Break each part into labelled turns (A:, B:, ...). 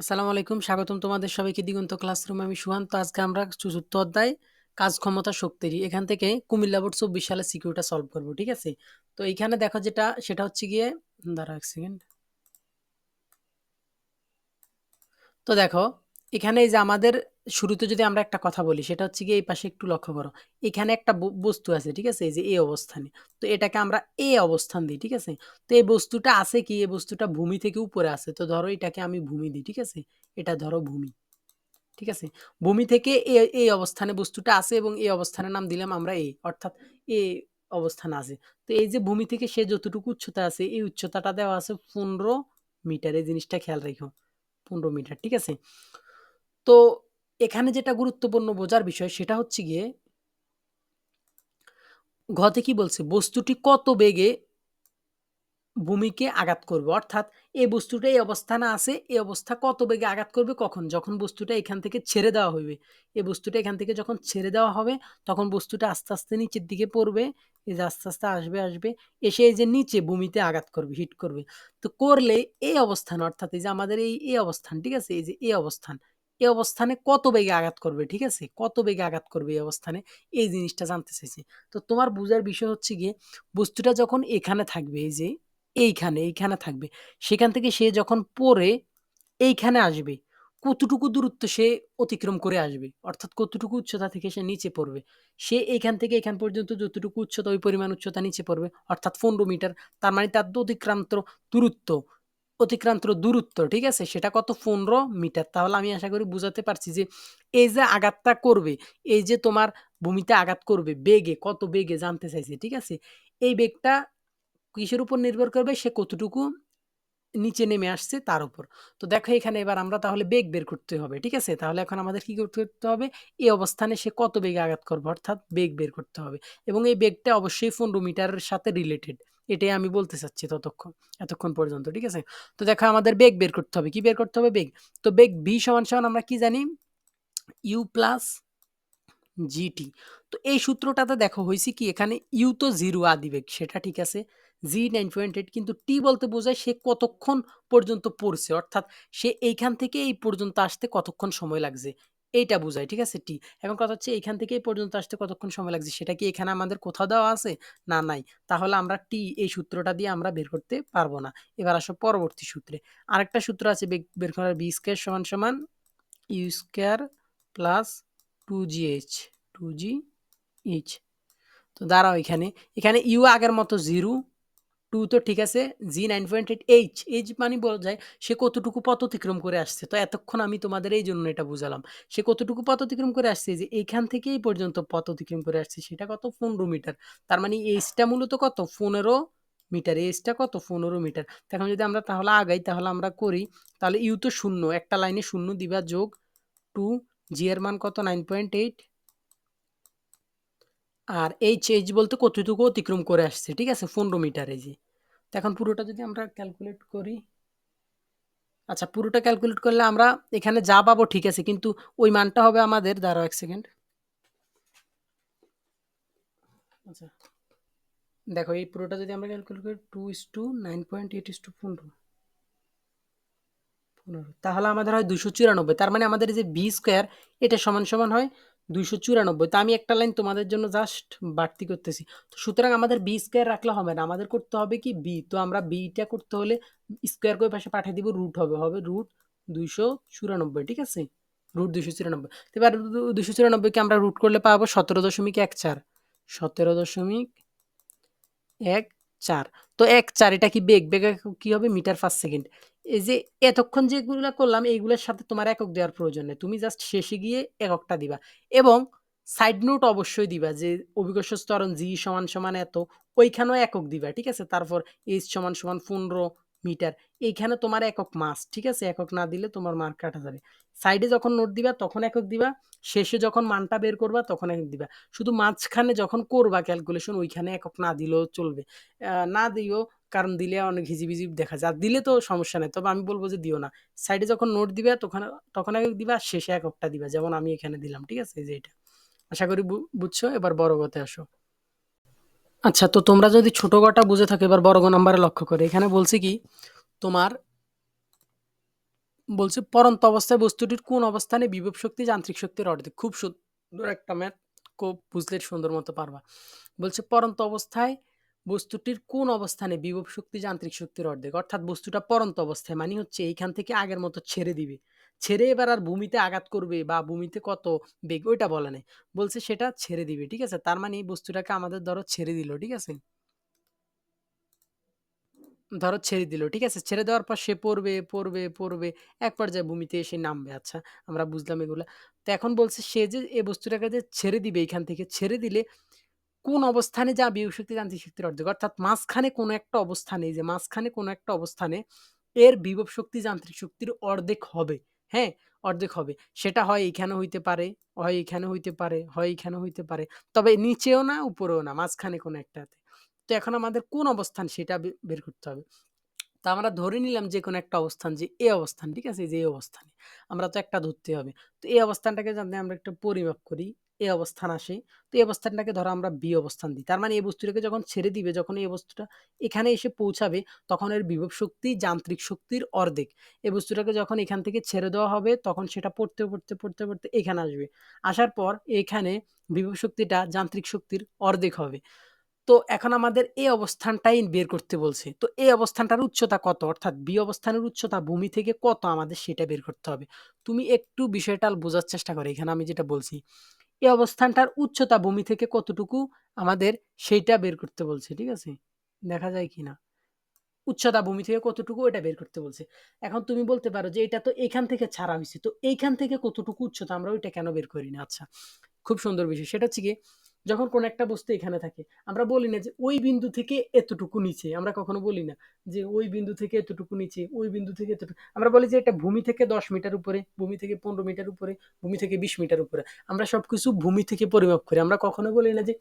A: আসসালামু আলাইকুম, স্বাগতম তোমাদের সবাইকে দিগন্ত ক্লাসরুম। আমি সুহান্ত, আজকে আমরা চতুর্থ অধ্যায়, কাজ ক্ষমতা শক্তির। এখান থেকে কুমিল্লা বোর্ড চব্বিশ সালে সিকিউরিটা সলভ করব, ঠিক আছে? তো এইখানে দেখো যেটা, সেটা হচ্ছে গিয়ে দাঁড়া এক সেকেন্ড তো দেখো, এখানে এই যে আমাদের শুরুতে যদি আমরা একটা কথা বলি, সেটা হচ্ছে গিয়ে এই পাশে একটু লক্ষ্য করো। এখানে একটা বস্তু আছে, ঠিক আছে? এই যে এই অবস্থানে। তো এটাকে আমরা এ অবস্থান দিই, ঠিক আছে? তো এই বস্তুটা আছে কি? এই বস্তুটা ভূমি থেকে উপরে আছে। তো ধরো এটাকে আমি ভূমি দিই, ঠিক আছে? এটা ধরো ভূমি, ঠিক আছে? ভূমি থেকে এ, এই অবস্থানে বস্তুটা আছে এবং এই অবস্থানের নাম দিলাম আমরা এ, অর্থাৎ এ অবস্থান আছে। তো এই যে ভূমি থেকে সে যতটুকু উচ্চতা আছে, এই উচ্চতাটা দেওয়া আছে পনেরো মিটার। এই জিনিসটা খেয়াল রেখো, পনেরো মিটার, ঠিক আছে? তো এখানে যেটা গুরুত্বপূর্ণ বোঝার বিষয় সেটা হচ্ছে গিয়ে, ঘতে কি বলছে? বস্তুটি কত বেগে ভূমিকে আঘাত করবে? অর্থাৎ এই বস্তুটা এই অবস্থানে আছে এই অবস্থা কত বেগে আঘাত করবে, কখন? যখন বস্তুটা এখান থেকে ছেড়ে দেওয়া হইবে। এই বস্তুটা এখান থেকে যখন ছেড়ে দেওয়া হবে, তখন বস্তুটা আস্তে আস্তে নিচের দিকে পড়বে, এই যে আস্তে আস্তে আসবে আসবে, এসে এই যে নিচে ভূমিতে আঘাত করবে, হিট করবে। তো করলে এই অবস্থান, অর্থাৎ এই যে আমাদের এই এই অবস্থান, ঠিক আছে? এই যে এই অবস্থান এই অবস্থানে কত বেগে আঘাত করবে ঠিক আছে কত বেগে আঘাত করবে এই অবস্থানে এই জিনিসটা জানতে চাইছি তো তোমার বোঝার বিষয় হচ্ছে গিয়ে বস্তুটা যখন এখানে থাকবে এই যে এইখানে, এইখানে থাকবে। সেখান থেকে সে যখন পড়ে এইখানে আসবে, কতটুকু দূরত্ব সে অতিক্রম করে আসবে? অর্থাৎ কতটুকু উচ্চতা থেকে সে নিচে পড়বে? সে এইখান থেকে এখান পর্যন্ত যতটুকু উচ্চতা, ওই পরিমাণ উচ্চতা নিচে পড়বে। অর্থাৎ ১৫ মিটার। তার মানে তার অতিক্রান্ত দূরত্ব অতিক্রান্ত দূরত্ব, ঠিক আছে? সেটা কত? ১৫ মিটার। তাহলে আমি আশা করি বুঝাতে পারছি যে, এই যে আঘাতটা করবে, এই যে তোমার ভূমিতে আঘাত করবে বেগে, কত বেগে জানতে চাইছে, ঠিক আছে? এই বেগটা কিসের উপর নির্ভর করবে? সে কতটুকু নিচে নেমে আসছে তার উপর। তো দেখো এখানে এবার আমরা তাহলে বেগ বের করতে হবে। ঠিক আছে? তাহলে এখন আমাদের কি করতে হবে? এই অবস্থানে সে কত বেগে আঘাত করবে অর্থাৎ বেগ বের করতে হবে। এবং এই বেগটা অবশ্যই ১৫ মিটারের সাথে রিলেটেড। এটাই আমি বলতে চাচ্ছি ততক্ষণ এতক্ষণ পর্যন্ত। ঠিক আছে? তো দেখো আমাদের বেগ বের করতে হবে। কি বের করতে হবে? বেগ। তো বেগ v সমান, সমান আমরা কি জানি? U plus g t. তো এই সূত্রটাতে দেখো হয়েছে কি এখানে ইউ তো 0 আদিবেগ সেটা ঠিক আছে। জি 9.8 কিন্তু টি বলতে বোঝায় সে কতক্ষণ পর্যন্ত পড়ছে অর্থাৎ সে এইখান থেকে এই পর্যন্ত আসতে কতক্ষণ সময় লাগছে এইটা বোঝায় ঠিক আছে টি। এখন কথা হচ্ছে এইখান থেকে এই পর্যন্ত আসতে কতক্ষণ সময় লাগছে সেটা কি এখানে আমাদের কোথাও দেওয়া আছে? না নাই। তাহলে আমরা টি এই সূত্রটা দিয়ে আমরা বের করতে পারব না। এবার আসো পরবর্তী সূত্রে। আরেকটা সূত্র আছে বের করার বি স্কয়ার সমান, সমান you square plus 2gh 2gh তো দাঁড়াও এখানে এখানে ইউ আগের মতো জিরো টু তো ঠিক আছে g nine point eight h h মানে বলা যায় সে কতটুকু পথ অতিক্রম করে আসছে। তো এতক্ষণ আমি তোমাদের এই জন্য এটা বুঝালাম। সে কতটুকু পথ অতিক্রম করে আসছে, যে এইখান থেকে এই পর্যন্ত পথ অতিক্রম করে আসছে, সেটা কত? পনেরো মিটার। তার মানে এইচটা মূলত কত? পনেরো মিটার। এইচটা কত? পনেরো মিটার। এখন যদি আমরা তাহলে আগাই, তাহলে আমরা করি, তাহলে ইউ তো শূন্য, একটা লাইনে শূন্য দিবা যোগ টু জি এর মান কত? নাইন পয়েন্ট এইট আর এইচ এইচ বলতে কতটুকু অতিক্রম করে আসছে, ঠিক আছে? পনেরো মিটার, এই যে। এখন পুরোটা যদি আমরা ক্যালকুলেট করি আচ্ছা পুরোটা ক্যালকুলেট করলে আমরা এখানে যা পাবো ঠিক আছে, কিন্তু ওই মানটা হবে আমাদের, দাঁড়াও এক সেকেন্ড আচ্ছা দেখো এই পুরোটা যদি আমরা ক্যালকুলেট করি two is two nine point eight is two পনেরো। পনেরো, তাহলে আমাদের হয় দুশো চুরানব্বই, তার মানে আমাদের যে বি স্কোয়ার এটা সমান সমান হয় দুইশো চুরানব্বই। তো আমি একটা লাইন তোমাদের জন্য জাস্ট বাড়তি করতেছি। তো সুতরাং আমাদের বি স্কোয়ার রাখলে হবে না। আমাদের করতে হবে কি বি তো আমরা বিটা করতে হলে স্কোয়ার করে পাশে পাঠিয়ে দিব রুট হবে। হবে রুট দুইশো চুরানব্বই, ঠিক আছে? রুট দুইশো চুরানব্বই। এবার দুশো চুরানব্বইকে আমরা রুট করলে পাবো সতেরো দশমিক এক চার। সতেরো দশমিক এক চার। তো এক চার, এটা কি বেগ? বেগ কি হবে? Metre per second. এই যে এতক্ষণ যেগুলো করলাম, এইগুলোর সাথে তোমার একক দেওয়ার প্রয়োজন নেই। তুমি জাস্ট শেষে গিয়ে এককটা দিবা। এবং সাইড নোট অবশ্যই দিবা যে অভিজ্ঞ স্তরণ জি সমান সমান এত, ওইখানেও একক দিবা, ঠিক আছে? তারপর এইচ সমান সমান পনেরো মিটার, এইখানে তোমার একক মাস ঠিক আছে? একক না দিলে তোমার মার্ক কাটা যাবে। সাইডে যখন নোট দিবা, তখন একক দিবা। শেষে যখন মানটা বের করবা, তখন একক দিবা। শুধু মাঝখানে যখন করবা ক্যালকুলেশন ওইখানে একক না দিলেও চলবে। না দিও কারণ দিলে অনেক হিজিবিজি দেখা যায়। আর দিলে তো সমস্যা নেই, তবে আমি বলব যে দিও না। সাইডে যখন নোট দিবে, তখন তখন একক দিবা, শেষে এককটা দিবা, যেমন আমি এখানে দিলাম, ঠিক আছে? যে এটা। আশা করি বুঝছ? এবার বড় গতে আসো। আচ্ছা তো তোমরা যদি ছোট গটা বুঝে থাকো, এবার বড় নাম্বারে লক্ষ্য করে। এখানে বলছি কি, তোমার বলছে পড়ন্ত অবস্থায় বস্তুটির কোন অবস্থানে বিভব শক্তি যান্ত্রিক শক্তির অর্ধেক? খুব সুন্দর একটা ম্যাথ খুব বুঝলে সুন্দর মতো পারবা। বলছে, পরন্ত অবস্থায় বস্তুটির কোন অবস্থানে বিভব শক্তি যান্ত্রিক শক্তির অর্ধেক? অর্থাৎ বস্তুটা পরন্ত অবস্থায় মানে হচ্ছে এইখান থেকে আগের মতো ছেড়ে দিবে। ছেড়ে এবার আর ভূমিতে আঘাত করবে বা ভূমিতে কত বেগ, ওইটা বলা নেই। বলছে সেটা ছেড়ে দিবে, ঠিক আছে? তার মানে এই বস্তুটাকে আমাদের ধরো ছেড়ে দিল, ঠিক আছে? ধরো ছেড়ে দিল, ঠিক আছে? ছেড়ে দেওয়ার পর সে পড়বে পড়বে পড়বে, এক পর্যায়ে ভূমিতে এসে নামবে আচ্ছা আমরা বুঝলাম এগুলা। তো এখন বলছে সে যে এই বস্তুটাকে যে ছেড়ে দিবে এখান থেকে, ছেড়ে দিলে কোন অবস্থানে যা শক্তি যান্ত্রিক শক্তির অর্ধেক। অর্থাৎ মাঝখানে কোনো একটা অবস্থানে যে মাঝখানে কোনো একটা অবস্থানে এর বিভব শক্তি যান্ত্রিক শক্তির অর্ধেক হবে। হ্যাঁ অর্ধেক হবে। সেটা হয় এখানে হইতে পারে, হয় এখানে হইতে পারে, হয় এখানে হইতে পারে। তবে নিচেও না, উপরেও না, মাঝখানে কোনো একটাতে। তো এখন আমাদের কোন অবস্থান সেটা বের করতে হবে। তা আমরা ধরে নিলাম যে কোনো একটা অবস্থান, যে এ অবস্থান, ঠিক আছে? যে অবস্থানে। আমরা তো একটা ধরতে হবে। তো এই অবস্থানটাকে যদি আমরা একটু পরিমাপ করি। এই অবস্থান আসে। তো এই অবস্থানটাকে ধরো আমরা বি অবস্থান দিই। তার মানে এই বস্তুটাকে যখন ছেড়ে দিবে যখন এই বস্তুটা এখানে এসে পৌঁছাবে, তখন এর বিভব শক্তি, যান্ত্রিক শক্তির অর্ধেক। এই বস্তুটাকে যখন এখান থেকে ছেড়ে দেওয়া হবে, তখন সেটা পড়তে পড়তে পড়তে পড়তে এখানে আসবে। আসার পর এখানে বিভব শক্তিটা, যান্ত্রিক শক্তির অর্ধেক হবে। তো এখন আমাদের এই অবস্থানটাই বের করতে বলছে। তো এই অবস্থানটার উচ্চতা কত? অর্থাৎ বি অবস্থানের উচ্চতা ভূমি থেকে কত আমাদের সেটা বের করতে হবে? তুমি একটু বিষয়টা বোঝার চেষ্টা করো। এখানে আমি যেটা বলছি এই অবস্থানটার উচ্চতা ভূমি থেকে কতটুকু আমাদের সেইটা বের করতে বলছে, ঠিক আছে? দেখা যায় কি না উচ্চতা ভূমি থেকে কতটুকু এটা বের করতে বলছে। এখন তুমি বলতে পারো যে এটা তো এখান থেকে ছাড়া হয়েছে তো এইখান থেকে কতটুকু উচ্চতা আমরা ওইটা কেন বের করি না? আচ্ছা খুব সুন্দর বিষয়। সেটা হচ্ছে কি যখন কোন একটা বস্তু এখানে থাকে, আমরা বলি না যে ওই বিন্দু থেকে এতটুকু নিচে, আমরা কখনো বলি না যে ওই বিন্দু থেকে এতটুকু নিচে, ওই বিন্দু থেকে এতটুকু, আমরা বলি যে এটা ভূমি থেকে দশ মিটার উপরে, ভূমি থেকে পনেরো মিটার উপরে, ভূমি থেকে বিশ মিটার উপরে, আমরা সবকিছু ভূমি থেকে পরিমাপ করি, আমরা কখনো বলি না যে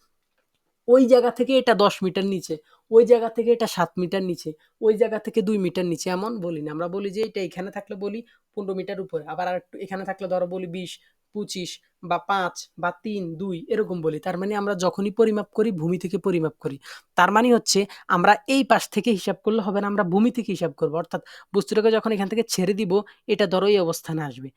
A: ওই জায়গা থেকে এটা দশ মিটার নিচে, ওই জায়গা থেকে এটা সাত মিটার নিচে, ওই জায়গা থেকে দুই মিটার নিচে, এমন বলি না, আমরা বলি যে এটা এখানে থাকলে বলি পনেরো মিটার উপরে, আবার আর একটু এখানে থাকলে ধরো বলি বিশ পঁচিশ বা পাঁচ বা তিন, দুই এরকম বলি। তার মানে আমরা যখনই পরিমাপ করি, ভূমি থেকে পরিমাপ করি। তার মানে হচ্ছে আমরা এই পাশ থেকে হিসাব করলে হবে না, আমরা ভূমি থেকে হিসাব করব। অর্থাৎ বস্তুটাকে যখন এখান থেকে ছেড়ে দিব, এটা ধরো এই অবস্থানে আসবে।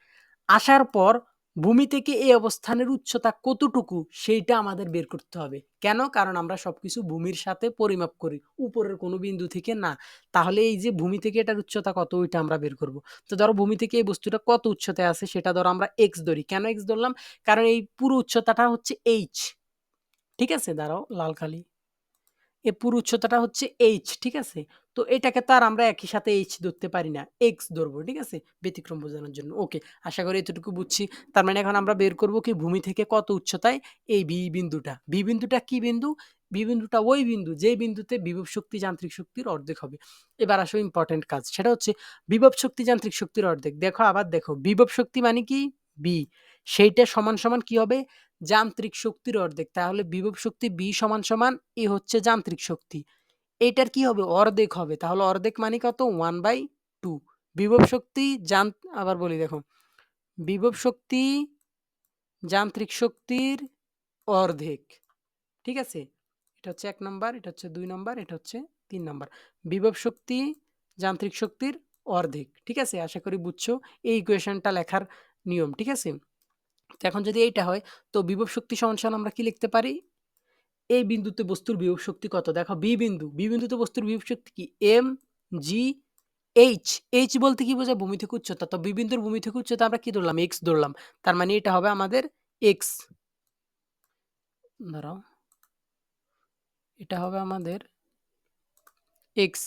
A: আসার পর ভূমি থেকে এই অবস্থানের উচ্চতা কতটুকু সেইটা আমাদের বের করতে হবে। কেন? কারণ আমরা সবকিছু ভূমির সাথে পরিমাপ করি, উপরের কোনো বিন্দু থেকে না। তাহলে এই যে ভূমি থেকে এটার উচ্চতা কত, ওইটা আমরা বের করব। তো ধরো ভূমি থেকে এই বস্তুটা কত উচ্চতায় আছে সেটা ধরো আমরা এক্স ধরি। কেন এক্স ধরলাম? কারণ এই পুরো উচ্চতাটা হচ্ছে এইচ ঠিক আছে? দাঁড়াও, লাল কালি। এ পুরো উচ্চতাটা হচ্ছে এইচ ঠিক আছে? তো এটাকে তো আর আমরা একই সাথে এইচ ধরতে পারি না এক্স ধরবো, ঠিক আছে? ব্যতিক্রম বোঝানোর জন্য ওকে আশা করি এতটুকু বুঝছি। তার মানে এখন আমরা বের করব কি, ভূমি থেকে কত উচ্চতায় এই বি বিন্দুটা। বি বিন্দুটা কি বিন্দু? বি বিন্দুটা ওই বিন্দু যেই বিন্দুতে বিভব শক্তি যান্ত্রিক শক্তির অর্ধেক হবে। এবার আসো ইম্পর্টেন্ট কাজ, সেটা হচ্ছে বিভব শক্তি যান্ত্রিক শক্তির অর্ধেক। দেখো আবার দেখো, বিভব শক্তি মানে কি? বি সেইটা সমান সমান কি হবে? যান্ত্রিক শক্তির অর্ধেক। তাহলে বিভব শক্তি বি সমান সমান এ হচ্ছে যান্ত্রিক শক্তি। এইটার কি হবে? অর্ধেক হবে। তাহলে অর্ধেক মানে কত? ওয়ান বাই টু বিভব শক্তি যান আবার বলি, দেখো। বিভব শক্তি যান্ত্রিক শক্তির অর্ধেক। ঠিক আছে? এটা হচ্ছে এক নম্বর, এটা হচ্ছে দুই নম্বর, এটা হচ্ছে তিন নম্বর। বিভব শক্তি যান্ত্রিক শক্তির অর্ধেক। ঠিক আছে? আশা করি বুঝছ এই ইকুয়েশনটা লেখার নিয়ম। ঠিক আছে? তো এখন যদি এইটা হয়, তো বিভব শক্তি সমান আমরা কি লিখতে পারি? এই বিন্দুতে বস্তুর বিভব শক্তি কত? দেখো বি বিন্দু। বি বিন্দুতে বস্তুর বিভব শক্তি কি? এম জি এইচ এইচ বলতে কি বোঝায়? ভূমি থেকে উচ্চতা। তো বি বিন্দুর ভূমি থেকে উচ্চতা আমরা কি ধরলাম? এক্স ধরলাম। তার মানে এটা হবে আমাদের এক্স ধরো। এটা হবে আমাদের এক্স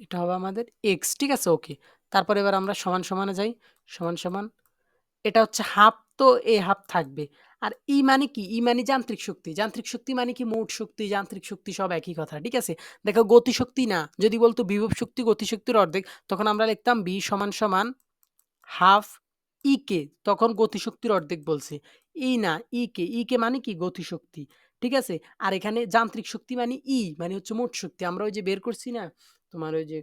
A: এটা হবে আমাদের এক্স ঠিক আছে? ওকে তারপর এবার আমরা সমান সমানে যাই। সমান সমান, এটা হচ্ছে হাফ তো এই হাফ থাকবে। আর ই মানে কি? ই মানে যান্ত্রিক শক্তি। যান্ত্রিক শক্তি মানে কি? মোট শক্তি, যান্ত্রিক শক্তি সব একই কথা, ঠিক আছে? দেখো, গতিশক্তি না। যদি বলতো বিভব শক্তি, গতিশক্তির অর্ধেক, তখন আমরা লিখতাম বি সমান সমান হাফ ই কে তখন গতিশক্তির অর্ধেক বলছে। ই না ই কে ই কে মানে কি? গতিশক্তি, ঠিক আছে? আর এখানে যান্ত্রিক শক্তি মানে ই মানে হচ্ছে মোট শক্তি। আমরা ওই যে বের করছি না তোমার ওই যে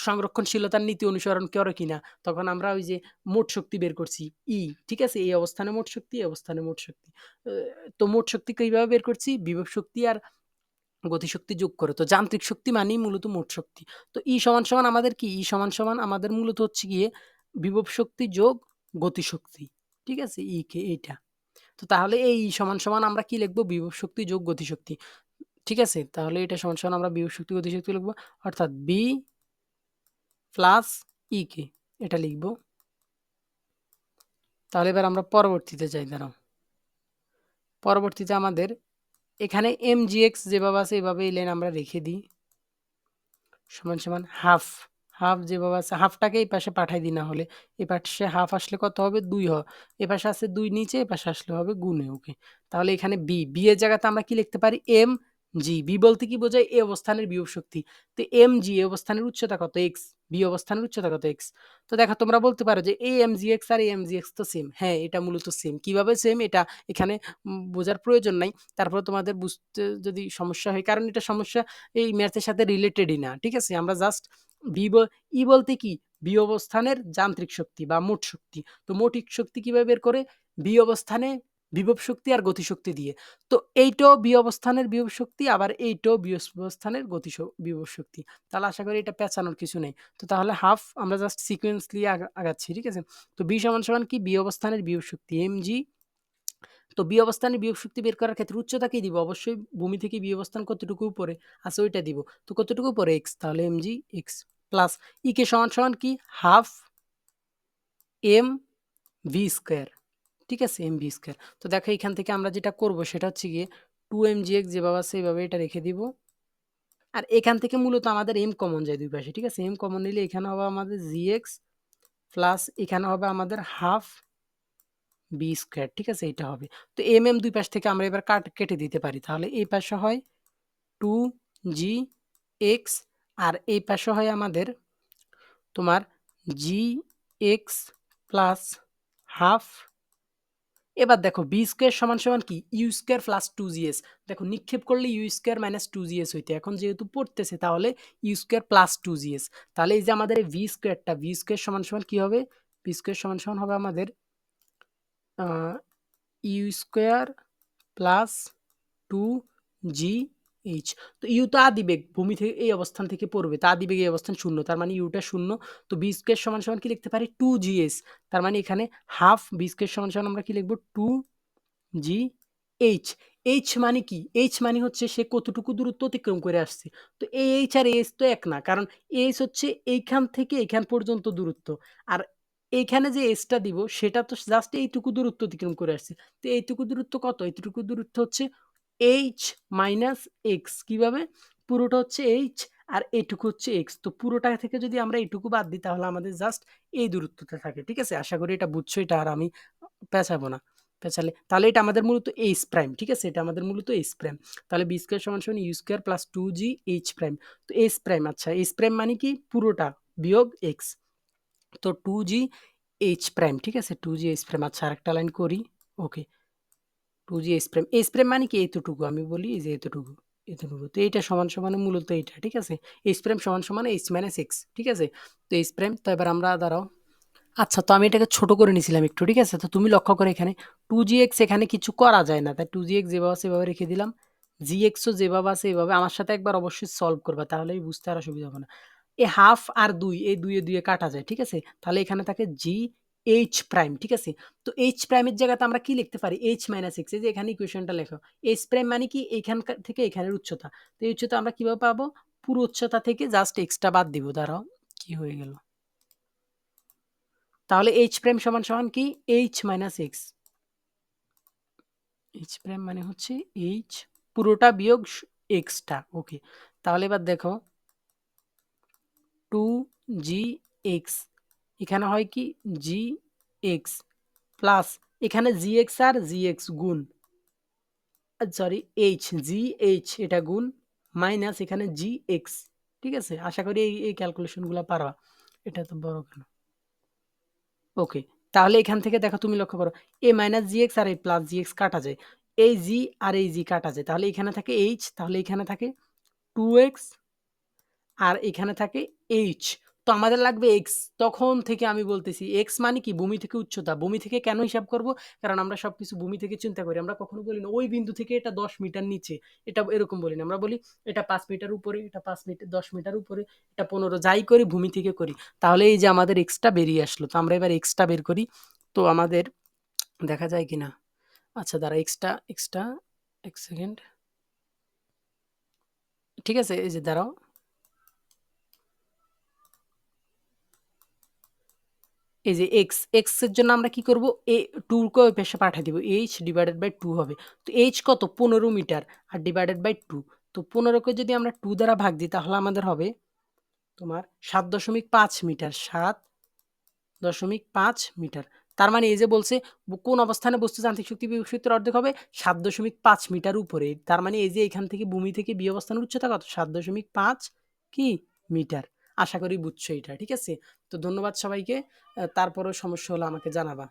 A: সংরক্ষণশীলতার নীতি অনুসরণ করে কিনা তখন আমরা ওই যে মোট শক্তি বের করছি ই ঠিক আছে এই অবস্থানে মোট শক্তি এই অবস্থানে মোট শক্তি তো মোট শক্তি কীভাবে বের করছি বিভব শক্তি আর গতিশক্তি যোগ করে। তো যান্ত্রিক শক্তি মানেই মূলত মোট শক্তি। তো ই সমান, সমান আমাদের কি? ই সমান, সমান আমাদের মূলত হচ্ছে গিয়ে বিভব শক্তি যোগ গতিশক্তি। ঠিক আছে? ই কে এইটা। তো তাহলে এই সমান, সমান আমরা কি লিখব বিভব শক্তি যোগ গতিশক্তি। ঠিক আছে? তাহলে এটা সমান, সমান আমরা বিভব শক্তি গতি শক্তি লিখব অর্থাৎ বি প্লাস E কে এটা লিখব। তাহলে এবার আমরা পরবর্তীতে যাই দাঁড়াও। পরবর্তীতে আমাদের এখানে mgx যেভাবে আছে এভাবে এই লাইন আমরা রেখে দিই। সমান, সমান হাফ, হাফ যেভাবে আছে হাফটাকে এই পাশে পাঠাই দিই না হলে। এই পাশে হাফ আসলে কত হবে? দুই হ এ পাশে আছে দুই নিচে, এ পাশে আসলে হবে গুণে ওকে। তাহলে এখানে বি, বি এর জায়গাতে আমরা কি লিখতে পারি? এম জি, বি বলতে কি বোঝায়? এ অবস্থানের বিভব শক্তি। তো এম জি এ অবস্থানের উচ্চতা কত? এক্স। বি অবস্থানের উচ্চতা কত? এক্স। তো দেখো তোমরা বলতে পারো যে এ এম জি এক্স আর এ এম জি এক্স তো সেম। হ্যাঁ, এটা মূলত সেম। কীভাবে সেম এটা এখানে বোঝার প্রয়োজন নাই। তারপরে তোমাদের বুঝতে যদি সমস্যা হয় কারণ এটা সমস্যা এই ম্যাথের সাথে রিলেটেডই না। ঠিক আছে? আমরা জাস্ট বি ই বলতে কি? বি অবস্থানের যান্ত্রিক শক্তি বা মোট শক্তি। তো মোটিক শক্তি কীভাবে বের করে? বি অবস্থানে বিভব শক্তি আর গতিশক্তি দিয়ে। তো এইটাও বি অবস্থানের বিভব শক্তি আবার এইটাও বি অবস্থানের গতি বিভব শক্তি। তাহলে আশা করি এটা পেঁচানোর কিছু নেই। তো তাহলে হাফ আমরা জাস্ট সিকোয়েন্সলি আগা আগাচ্ছি। ঠিক আছে? তো বি সমান, সমান কি? বি অবস্থানের বিভব শক্তি এম জি তো বি অবস্থানে বিভব শক্তি বের করার ক্ষেত্রে উচ্চতা কি দিব? অবশ্যই ভূমি থেকে বি অবস্থান কতটুকু উপরে আছে ওইটা দিব। তো কতটুকু উপরে? এক্স তাহলে m g x plus e k সমান, সমান কি? হাফ এম ভি স্কয়ার ঠিক আছে? M v square. তো দেখো এখান থেকে আমরা যেটা করব সেটা হচ্ছে গিয়ে 2mgx যেভাবে আছে এটা রেখে দিব। আর এখান থেকে মূলত আমাদের এম কমন যায় দুই পাশে। ঠিক আছে? এম কমন নিলে এখানে হবে আমাদের জি এক্স প্লাস এখানে হবে আমাদের হাফ বি স্কোয়ার ঠিক আছে? এটা হবে। তো এম, এম দুই পাশ থেকে আমরা এবার কাট কেটে দিতে পারি। তাহলে এই পাশে হয় টু জি এক্স আর এই পাশে হয় আমাদের তোমার জি এক্স প্লাস হাফ এবার দেখো বি স্কোয়ার সমান সমান কি? U square plus two g s দেখো নিক্ষেপ করলে u square minus two g s হইতে। এখন যেহেতু পড়তেছে, তাহলে u square plus two g s তাহলে এই যে আমাদের ভি স্কোয়ারটা ভি স্কোয়ার সমান সমান কী হবে? ভি স্কোয়ার সমান সমান হবে আমাদের u square plus two g h তো ইউ তো আদিবেগ, ভূমি থেকে এই অবস্থান থেকে পড়বে। তা আদিবেগ এই অবস্থান শূন্য, তার মানে ইউটা শূন্য। তো বি স্কোয়ার সমান সমান কি লিখতে পারি? টু জি এস তার মানে এখানে হাফ বি স্কোয়ার সমান সমান আমরা কি লিখব? টু জি এইচ এইচ মানে কি? এইচ মানে হচ্ছে সে কতটুকু দূরত্ব অতিক্রম করে আসছে। তো এই এইচ আর এইচ তো এক না, কারণ এইচ হচ্ছে এইখান থেকে এইখান পর্যন্ত দূরত্ব। আর এইখানে যে এসটা দিব, সেটা তো জাস্ট এইটুকু দূরত্ব অতিক্রম করে আসছে। তো এইটুকু দূরত্ব কত? এইটুকু দূরত্ব হচ্ছে এইচ মাইনাস এক্স কীভাবে? পুরোটা হচ্ছে এইচ আর এইটুকু হচ্ছে এক্স তো পুরোটা থেকে যদি আমরা এইটুকু বাদ দিই, তাহলে আমাদের জাস্ট এই দূরত্বতে থাকে, ঠিক আছে? আশা করি এটা বুঝছ, এটা আর আমি পেঁচাবো না। পেঁচালে, তাহলে এটা আমাদের মূলত এইচ প্রাইম ঠিক আছে? এটা আমাদের মূলত এইচ প্রাইম তাহলে বি স্কোয়ার সমান সমান u square plus two g h prime তো এইচ প্রাইম আচ্ছা এইচ প্রাইম মানে কি? পুরোটা বিয়োগ এক্স তো টু জি এইচ প্রাইম ঠিক আছে? টু জি এইচ প্রাইম আচ্ছা আরেকটা লাইন করি। Okay two g s prime মানে কি এতটুকু? আমি বলি যে এতটুকু এতটুকু। তো এইটা সমান সমান মূলত এইটা, ঠিক আছে? প্রাইম সমান সমান এইচ মাইনাস এক্স ঠিক আছে? তো প্রাইম তো এবার আমরা দাঁড়াও। আচ্ছা তো আমি এটাকে ছোট করে নিয়েছিলাম একটু, ঠিক আছে? তো তুমি লক্ষ্য করে এখানে টু জি এক্স এখানে কিছু করা যায় না। তাই টু জি এক্স যেভাবে এভাবে রেখে দিলাম জি এক্সও যেভাবে আছে এভাবে আমার সাথে একবার অবশ্যই সলভ করবা, তাহলেই বুঝতে আর অসুবিধা হবে না। এ হাফ আর দুই, এই দুইয়ে দুইয়ে কাটা যায়, ঠিক আছে? তাহলে এখানে থাকে জি এইচ প্রাইম ঠিক আছে? তো এইচ প্রাইমের জায়গাতে আমরা কি লিখতে পারি? এইচ মাইনাস এক্স যে এখানে ইকুয়েশনটা লেখো। এইচ প্রাইম মানে কি? এইখান থেকে এখানের উচ্চতা। তো এই উচ্চতা আমরা কীভাবে পাবো? পুরো উচ্চতা থেকে জাস্ট এক্সটা বাদ দিব। দাঁড়াও, কি হয়ে গেল? তাহলে এইচ প্রাইম সমান সমান কি? H minus x h prime মানে হচ্ছে এইচ পুরোটা বিয়োগ এক্সটা ওকে তাহলে এবার দেখো। টু জি এক্স এখানে হয় কি? জি এক্স প্লাস এখানে জি এক্স আর জি এক্স গুণ। সরি এইচ জি এইচ এটা গুণ মাইনাস এখানে জি এক্স ঠিক আছে? আশা করি এই এই ক্যালকুলেশনগুলো পারবা। এটা তো বড় কেন? ওকে তাহলে এখান থেকে দেখো তুমি লক্ষ্য করো এ মাইনাস জি এক্স আর এই প্লাস জি এক্স কাটা যায়। এই জি আর এই জি কাটা যায়। তাহলে এখানে থাকে এইচ তাহলে এখানে থাকে টু এক্স আর এখানে থাকে এইচ তো আমাদের লাগবে এক্স তখন থেকে আমি বলতেছি এক্স মানে কি? ভূমি থেকে উচ্চতা। ভূমি থেকে কেন হিসাব করব? কারণ আমরা সব কিছু ভূমি থেকে চিন্তা করি। আমরা কখনো বলি না, ওই বিন্দু থেকে এটা দশ মিটার নিচে। এটা এরকম বলি না। আমরা বলি, এটা পাঁচ মিটার উপরে, এটা পাঁচ মিটার দশ মিটার উপরে, এটা পনেরো, যাই করি, ভূমি থেকে করি। তাহলে এই যে আমাদের এক্সটা বেরিয়ে আসলো, তো আমরা এবার এক্সটা বের করি। তো আমাদের দেখা যায় কিনা? আচ্ছা দাঁড়া এক্সটা এক্সটা এক সেকেন্ড। ঠিক আছে, এই যে দাঁড়াও। এই যে এক্স এক্সের জন্য আমরা কি করব? এ টুকে ওই পেশে পাঠিয়ে দিব। এইচ ডিভাইডেড বাই টু হবে। তো এইচ কত? পনেরো মিটার আর ডিভাইডেড বাই টু তো পনেরোকে যদি আমরা টু দ্বারা ভাগ দিই, তাহলে আমাদের হবে তোমার সাত দশমিক পাঁচ মিটার। সাত দশমিক পাঁচ মিটার। তার মানে এই যে বলছে, কোন অবস্থানে বস্তু যান্ত্রিক শক্তি বিভব শক্তির অর্ধেক হবে? সাত দশমিক পাঁচ মিটার উপরে। তার মানে এই যে এখান থেকে ভূমি থেকে বি অবস্থানের উচ্চতা কত? সাত দশমিক পাঁচ কি? মিটার। আশা করি বুঝছ এটা ঠিক আছে? তো ধন্যবাদ সবাইকে। তারপরেও সমস্যা হলে আমাকে জানাবা।